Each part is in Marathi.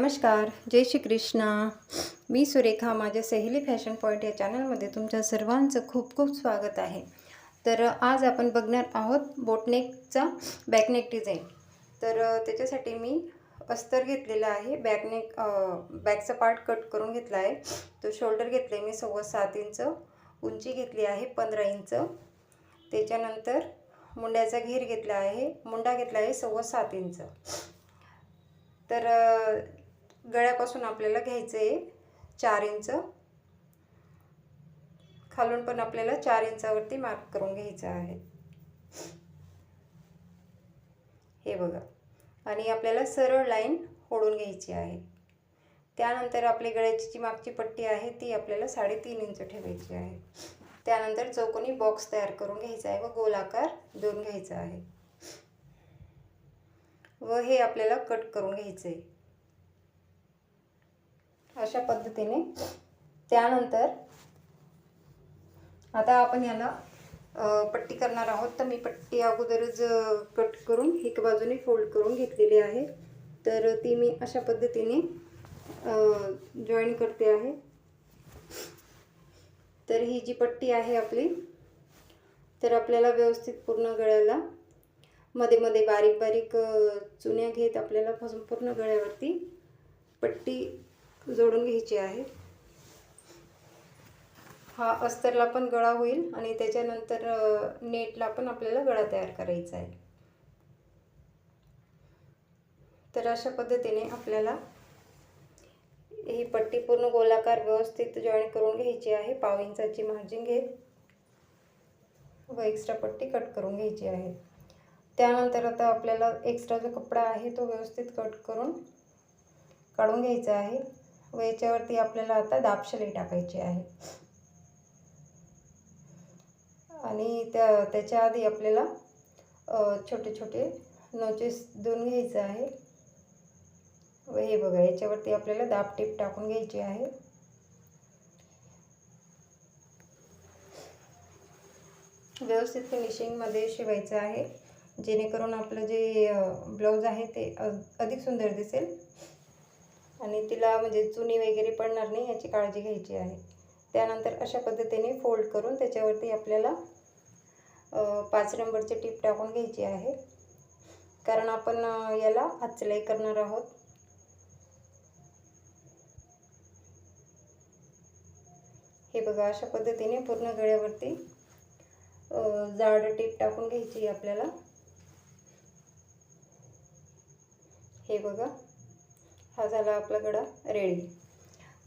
नमस्कार जय श्री कृष्णा मी सुरेखा माझ्या सहेली फॅशन पॉईंट या चॅनलमध्ये तुमच्या सर्वांचं खूप खूप स्वागत आहे. तर आज आपण बघणार आहोत बोटनेकचा बॅकनेक डिझाईन. तर त्याच्यासाठी मी अस्तर घेतलेला आहे. बॅकनेक बॅकचा पार्ट कट करून घेतला आहे. तो शोल्डर घेतले मी सव्वा सात इंच उंची घेतली आहे पंधरा इंच. त्याच्यानंतर मुंड्याचा घेर घेतला आहे मुंडा घेतला आहे सव्वा सात इंच. तर गळ्यापासून आपल्याला घ्यायचं आहे चार इंच. खालून पण आपल्याला चार इंचावरती मार्क करून घ्यायचं आहे. हे बघा. आणि आपल्याला सरळ लाईन ओढून घ्यायची आहे. त्यानंतर आपली गळ्याची जी मागची पट्टी आहे ती आपल्याला साडेतीन इंच ठेवायची आहे. त्यानंतर चौकोनी बॉक्स तयार करून घ्यायचा आहे व गोल आकार देऊन घ्यायचा आहे. व हे आपल्याला कट करून घ्यायचं आहे अशा पद्धतीने. त्यानंतर आता आपण याला पट्टी करणार आहोत. तर मी पट्टी अगोदरच कट करून एक बाजूने फोल्ड करून घेतलेली आहे. तर ती मी अशा पद्धतीने जॉईन करते आहे. तर ही जी पट्टी आहे आपली तर आपल्याला व्यवस्थित पूर्ण गळ्याला मध्ये मध्ये बारीक बारीक चुन्या घेत आपल्याला पूर्ण गळ्यावरती पट्टी जोडून घ्यायची आहे. हा अस्तरला पण गळा होईल आणि त्याच्यानंतर नेटला पण आपल्याला गळा तयार करायचा आहे. तर अशा पद्धतीने आपल्याला ही पट्टी पूर्ण गोलाकार व्यवस्थित जॉईन करून घ्यायची आहे. पाव इंचाची मार्जिन घेत व एक्स्ट्रा पट्टी कट करून घ्यायची आहे. त्यानंतर आता आपल्याला एक्स्ट्रा जो कपडा आहे तो व्यवस्थित कट करून काढून घ्यायचा आहे. व याच्यावरती आपल्याला आता दापशली टाकायची आहे. आणि त्या त्याच्या आधी आपल्याला छोटे छोटे नोचेस देऊन घ्यायचं आहे. व हे बघा याच्यावरती आपल्याला दाब टीप टाकून घ्यायची आहे. व्यवस्थित फिनिशिंगमध्ये शिवायचं आहे. जेणेकरून आपलं जे ब्लाऊज आहे ते अधिक सुंदर दिसेल. आणि तिला म्हणजे चुनी वगैरे पडणार नाही याची काळजी घ्यायची आहे. त्यानंतर अशा पद्धतीने फोल्ड करून त्याच्यावरती आपल्याला पाच नंबरची टीप टाकून घ्यायची आहे. कारण आपण याला हातसिलाई करणार आहोत. हे बघा अशा पद्धतीने पूर्ण गळ्यावरती जाड टीप टाकून घ्यायची आपल्याला. हे बघा. हा झाला आपला गडा रेडी.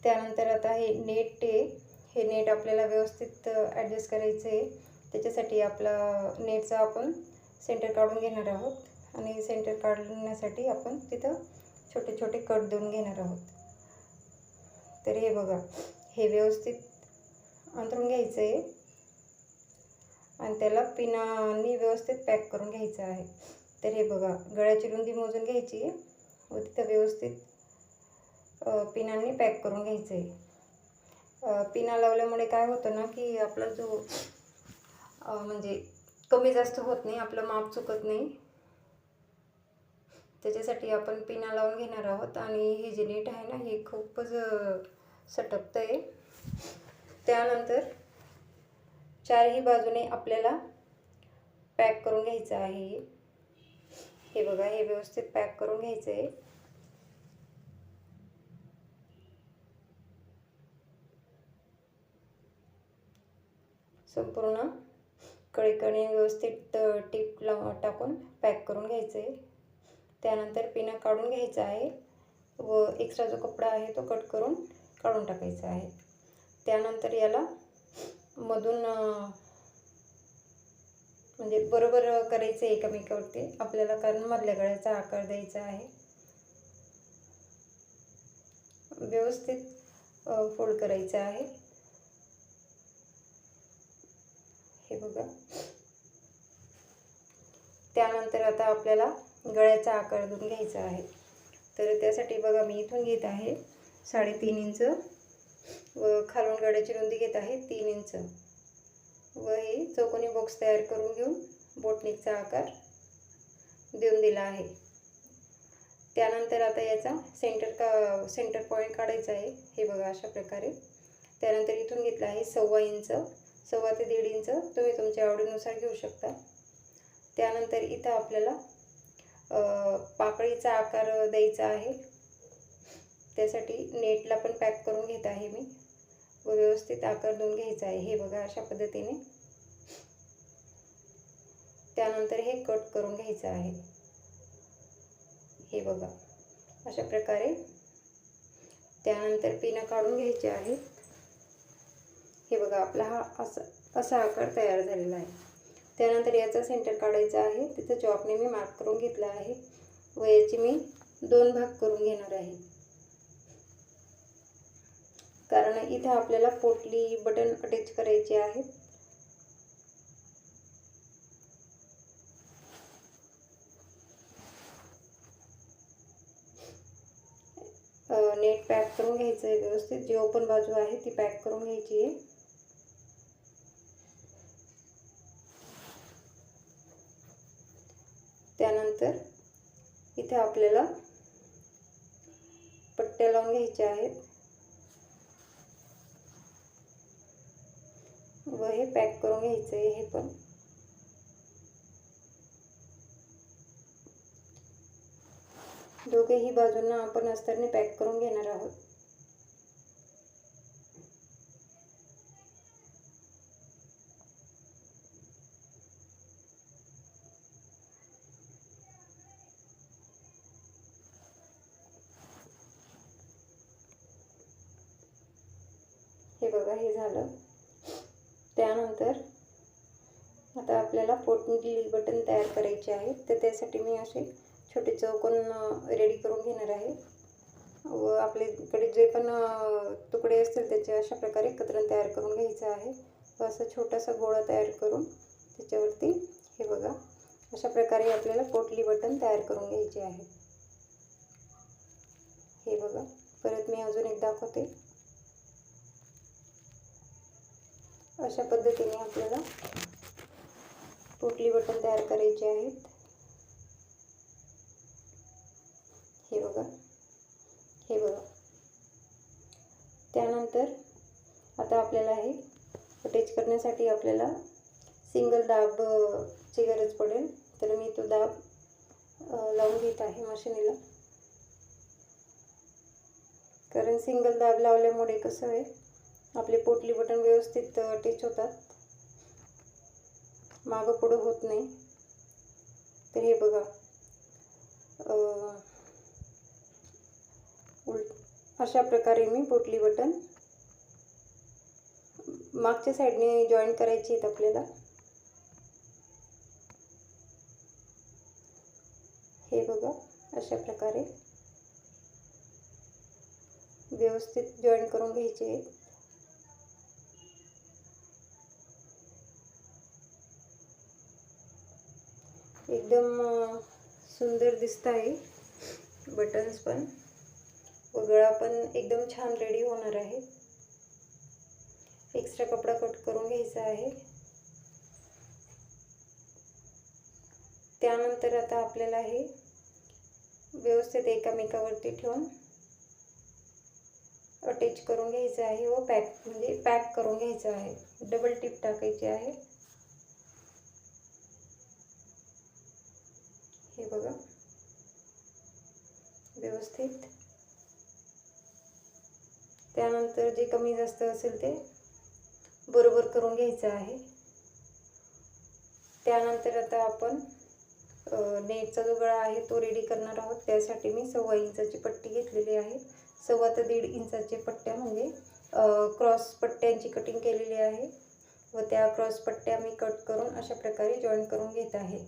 त्यानंतर आता हे नेट आहे हे नेट आपल्याला व्यवस्थित ॲडजस्ट करायचं आहे त्याच्यासाठी आपला नेटचा आपण सेंटर काढून घेणार आहोत. आणि सेंटर काढण्यासाठी आपण तिथं छोटे छोटे कट देऊन घेणार आहोत. तर हे बघा हे व्यवस्थित अंतरून घ्यायचं आहे आणि त्याला पिनानी व्यवस्थित पॅक करून घ्यायचं आहे. तर हे बघा गळ्याची रुंदी मोजून घ्यायची. आहे व तिथं व्यवस्थित पिनांनी पॅक करून घ्यायचं आहे पिना लावल्यामुळे काय होतं ना की आपला जो म्हणजे कमी जास्त होत नाही आपलं माप चुकत नाही. त्याच्यासाठी आपण पिना लावून घेणार आहोत आणि हे जे नीट आहे ना हे खूपच सटकतं आहे त्यानंतर चारही बाजूने आपल्याला पॅक करून घ्यायचं आहे. हे बघा हे व्यवस्थित पॅक करून घ्यायचं आहे संपूर्ण कळीकणी व्यवस्थित टीप लाव टाकून पॅक करून घ्यायचं. आहे त्यानंतर पिना काढून घ्यायचा आहे व एक्स्ट्रा जो कपडा आहे तो कट करून काढून टाकायचा आहे. त्यानंतर याला मधून म्हणजे बरोबर करायचं आहे एकमेकावरती. आपल्याला कारण मधल्या गळ्याचा आकार द्यायचा आहे. व्यवस्थित फोल्ड करायचं आहे. हे बघा. त्यानंतर आता आपल्याला गळ्याचा आकार देऊन घ्यायचा आहे. तर त्यासाठी बघा मी इथून घेत आहे साडेतीन इंच. व खालून गळ्याची रुंदी घेत आहे तीन इंच. व हे चौकोनी बॉक्स तयार करून घेऊन बोटनिकचा आकार देऊन दिला आहे. त्यानंतर आता याचा सेंटर का सेंटर पॉईंट काढायचा आहे. हे बघा अशा प्रकारे. त्यानंतर इथून घेतलं आहे सव्वा इंच. सव्वा ते दीड इंच तुम्ही तुमच्या आवडीनुसार घेऊ शकता. त्यानंतर इथं आपल्याला पाकळीचा आकार द्यायचा आहे. त्यासाठी नेटला पण पॅक करून घेत आहे मी. व व्यवस्थित आकार देऊन घ्यायचा आहे. हे बघा अशा पद्धतीने. त्यानंतर हे कट करून घ्यायचं आहे. हे बघा. अशा प्रकारे. त्यानंतर पिनं काढून घ्यायचे आहेत हे बघा आपला हा असा असा आकार तयार झालेला आहे. त्यानंतर याचा सेंटर काढायचा आहे. तिथं चॉकने मी मार्क करून घेतला आहे. व याची मी दोन भाग करून घेणार आहे. कारण इथं आपल्याला पोटली बटन अटॅच करायचे आहेत नेट पॅक करून घ्यायचं आहे व्यवस्थित. जी ओपन बाजू आहे ती पॅक करून घ्यायची आहे त्यानंतर इथे आपल्याला पट्ट्या लावून घ्यायच्या आहेत. व हे पॅक करून घ्यायचं आहे हे पण. दोघेही बाजूंना आपण अस्तरने पॅक करून घेणार आहोत हे बघा हे झालं त्यानंतर आता आपल्याला बटन तयार करायचे आहे. तर त्यासाठी मी असे छोटे चौकोन रेडी करून घेणार आहे. व आपल्याकडे जे पण तुकडे असतील त्याचे अशा प्रकारे कतरण तयार करून घ्यायचं आहे. व असं छोटासा गोळा तयार करून त्याच्यावरती हे बघा अशा प्रकारे आपल्याला पोटली बटन तयार करून घ्यायचे आहे. हे बघा परत मी अजून एक दाखवते. अशा पद्धतीने आपल्याला पोटली बटन तयार करायचे आहेत. हे बघा. हे बघा. त्यानंतर आता आपल्याला हे अटॅच करण्यासाठी आपल्याला सिंगल दाबची गरज पडेल. तर मी तो दाब लावून घेत आहे मशिनीला. कारण सिंगल दाब लावल्यामुळे कसं आहे आपले पोटली बटन व्यवस्थित अटॅच होतात. मागं पुढं होत नाही. तर हे बघा. उलट अशा प्रकारे मी पोटली बटन मागच्या साईडने जॉईन करायची आहेत आपल्याला. हे बघा अशा प्रकारे व्यवस्थित जॉईन करून घ्यायचे आहेत. एकदम सुंदर दिसत आहे बटन्स पण. व गळा पण एकदम छान रेडी होणार आहे. एक्स्ट्रा कपडा कट करून घ्यायचा आहे. त्यानंतर आता आपल्याला हे व्यवस्थित एकामेकावरती ठेवून अटॅच करून घ्यायचं आहे व पॅक म्हणजे पॅक करून घ्यायचं आहे. डबल टिप टाकायची आहे. बघा. व्यवस्थित. त्यानंतर जे कमी जास्त असेल ते बरोबर करून घ्यायचं आहे. त्यानंतर आता आपण नेटचा जो गळा आहे तो रेडी करणार आहोत. त्यासाठी मी सव्वा इंचाची पट्टी घेतलेली आहे. सव्वा ते दीड इंचाचे पट्ट्या म्हणजे क्रॉस पट्ट्यांची कटिंग केलेली आहे. व त्या क्रॉस पट्ट्या मी कट करून अशा प्रकारे जॉईन करून घेत आहे.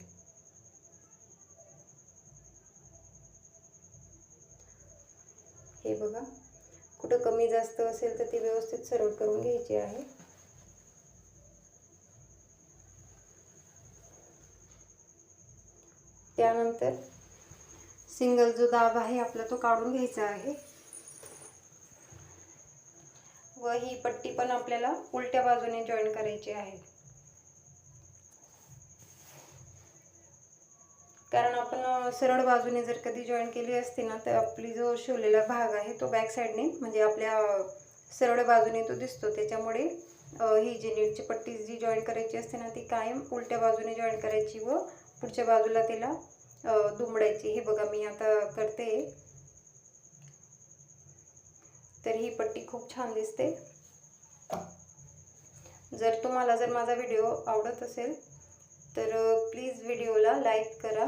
हे बघा. कुठं कमी जास्त असेल तर ती व्यवस्थित सर्व करून घ्यायची आहे. त्यानंतर सिंगल जो दाब आहे आपला तो काढून घ्यायचा आहे. व ही पट्टी पण आपल्याला उलट्या बाजूने जॉईन करायची आहे. कारण आपण सरळ बाजूने जर कधी जॉईन केली असती ना तर आपली जो शिवलेला भाग आहे तो बॅक साईडने म्हणजे आपल्या सरळ बाजूने तो दिसतो. त्याच्यामुळे ही जी नीटची पट्टी जी जॉईन करायची असते ना ती कायम उलट्या बाजूने जॉईन करायची व पुढच्या बाजूला तिला दुमडायची. हे बघा मी आता करते. तर ही पट्टी खूप छान दिसते. जर तुम्हाला जर माझा व्हिडिओ आवडत असेल तर प्लीज व्हिडिओला लाईक करा.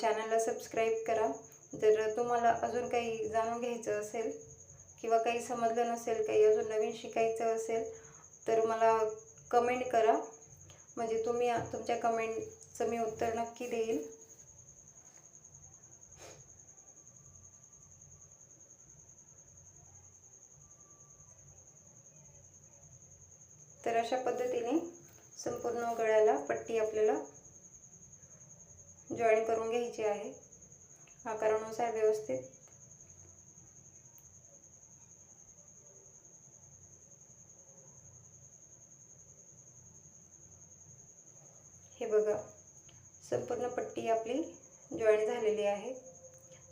चॅनलला सबस्क्राईब करा. जर तुम्हाला अजून काही जाणून घ्यायचं असेल किंवा काही समजलं नसेल काही अजून नवीन शिकायचं असेल तर मला कमेंट करा. म्हणजे तुम्ही तुमच्या कमेंटचं मी उत्तर नक्की देईल. तर अशा पद्धतीने संपूर्ण गळ्याला पट्टी आपल्याला जॉईन करून घ्यायची आहे. आकारानुसार व्यवस्थित. हे बघा संपूर्ण पट्टी आपली जॉईन झालेली आहे.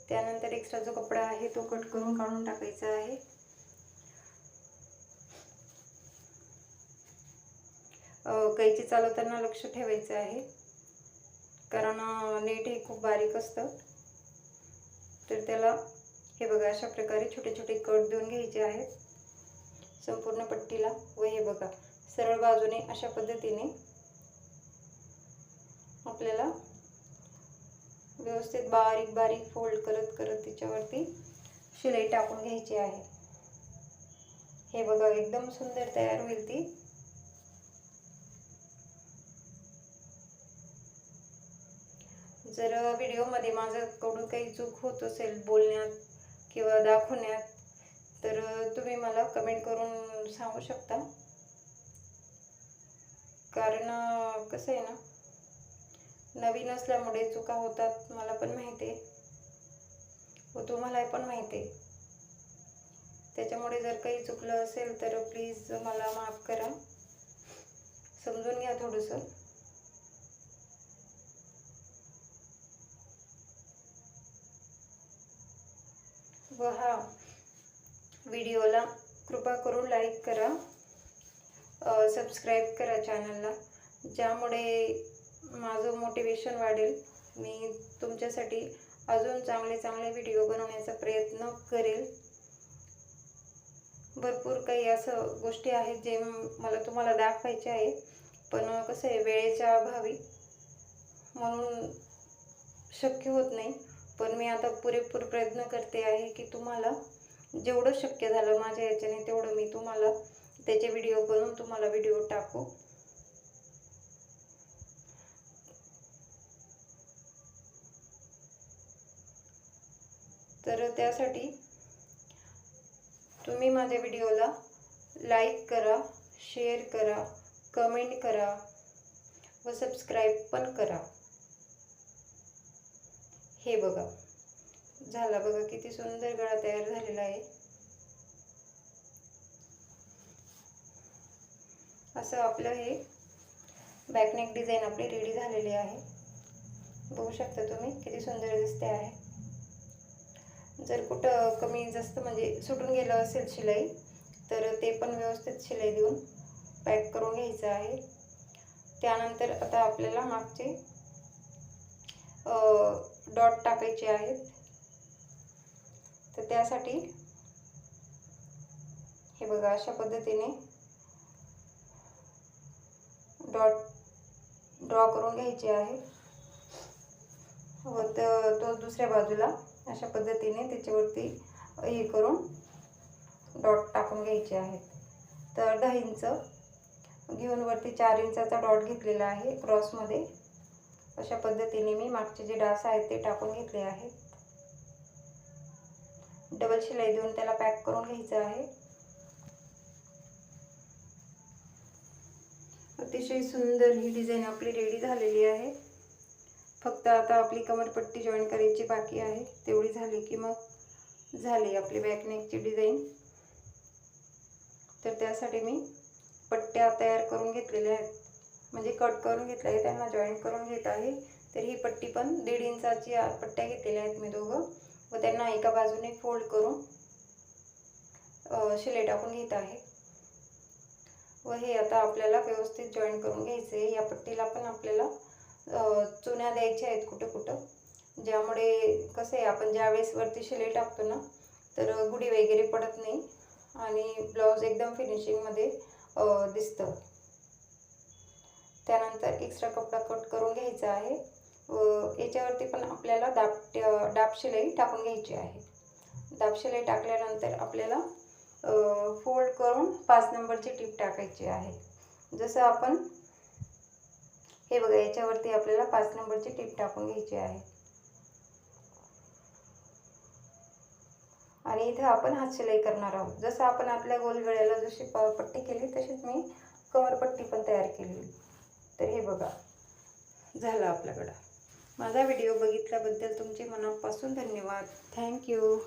त्यानंतर एक्स्ट्रा जो कपडा आहे तो कट करून काढून टाकायचा आहे. कैची चालवताना लक्ष ठेवायचं आहे. कारण नेट हे खूप बारीक असतं. तर त्याला हे बघा अशा प्रकारे छोटे छोटे कट देऊन घ्यायचे आहेत. संपूर्ण पट्टीला व हे बघा सरळ बाजूने अशा पद्धतीने आपल्याला व्यवस्थित बारीक बारीक फोल्ड करत करत तिच्यावरती शिलाई टाकून घ्यायची आहे. हे बघा एकदम सुंदर तयार होईल ती. जर व्हिडिओमध्ये माझ्याकडून काही चूक होत असेल बोलण्यात किंवा दाखवण्यात तर तुम्ही मला कमेंट करून सांगू शकता. कारण कसं आहे ना नवीन असल्यामुळे चुका होतात मला पण माहिती आहे. व तुम्हाला पण माहिती आहे. त्याच्यामुळे जर काही चुकलं असेल तर प्लीज मला माफ करा. समजून घ्या थोडंसं. व हा व्हिडिओला कृपा करून लाईक करा. सबस्क्राईब करा चॅनलला ज्यामुळे माझं मोटिवेशन वाढेल. मी तुमच्यासाठी अजून चांगले चांगले व्हिडिओ बनवण्याचा प्रयत्न करेल. भरपूर काही असं गोष्टी आहेत जे मला तुम्हाला दाखवायचे आहे. पण कसं आहे वेळेच्या अभावी म्हणून शक्य होत नाही. पण मी आता पुरेपूर प्रयत्न करते आहे की तुम्हाला जेवढं शक्य झालं माझ्या याच्याने तेवढं मी तुम्हाला त्याचे व्हिडिओ बनवून तुम्हाला व्हिडिओ टाकू. तर त्यासाठी तुम्ही माझ्या व्हिडिओला लाईक करा शेअर करा कमेंट करा व सबस्क्राईब पण करा. हे बघा. झाला बघा किती सुंदर गळा तयार झालेला आहे. असं आपलं हे बॅकनेक डिझाईन आपली रेडी झालेली आहे. बघू शकता तुम्ही किती सुंदर दिसते आहे. जर कुठं कमी जास्त म्हणजे सुटून गेलं असेल शिलाई तर ते पण व्यवस्थित शिलाई देऊन पॅक करून घ्यायचं आहे. त्यानंतर आता आपल्याला मागचे डॉट टाकायचे आहेत. तर त्यासाठी हे बघा अशा पद्धतीने डॉट ड्रॉ करून घ्यायचे आहे. व तो दुसऱ्या बाजूला अशा पद्धतीने त्याच्यावरती हे करून डॉट टाकून घ्यायचे आहेत. तर दहा इंच घेऊन वरती चार इंचाचा डॉट घेतलेला आहे क्रॉसमध्ये. अशा पद्धतीने मी मागचे जे डास आहेत ते टाकून घेतले आहेत. डबल शिलाई देऊन त्याला पॅक करून घ्यायचं आहे. अतिशय सुंदर ही डिझाईन आपली रेडी झालेली आहे. फक्त आता आपली कमरपट्टी जॉईन करायची बाकी आहे. तेवढी झाली की मग झाली आपली बॅकनेकची डिझाईन तर त्यासाठी मी पट्ट्या तयार करून घेतलेल्या आहेत. म्हणजे कट करून घेतलं आहे त्यांना जॉईन करून घेत आहे. तर ही पट्टी पण दीड इंचाची पट्ट्या घेतलेल्या आहेत मी दोघं. व त्यांना एका बाजूने फोल्ड करून शिले टाकून घेत आहे. व हे आता आपल्याला व्यवस्थित जॉईन करून घ्यायचं आहे या पट्टीला पण आपल्याला चुन्या द्यायच्या आहेत कुठं कुठं. ज्यामुळे कसं आहे आपण ज्यावेळेस वरती शिले टाकतो ना तर गुढी वगैरे पडत नाही. आणि ब्लाऊज एकदम फिनिशिंगमध्ये दिसतं. त्यानंतर एक्स्ट्रा कपडा कट करून घ्यायचा आहे. व याच्यावरती पण आपल्याला दाप दाप शिलाई टाकून घ्यायची आहे. दापशिलाई टाकल्यानंतर आपल्याला फोल्ड करून पाच नंबरची टीप टाकायची आहे. जसं आपण हे बघा याच्यावरती आपल्याला पाच नंबरची टीप टाकून घ्यायची आहे. आणि इथं आपण हात शिलाई करणार आहोत. जसं आपण आपल्या गोलगळ्याला जशी प पट्टी केली तशीच मी कमरपट्टी पण तयार केली. तर हे बघा झालं आपल्याकडं. माझा व्हिडिओ बघितल्याबद्दल तुमचे मनापासून धन्यवाद. थँक्यू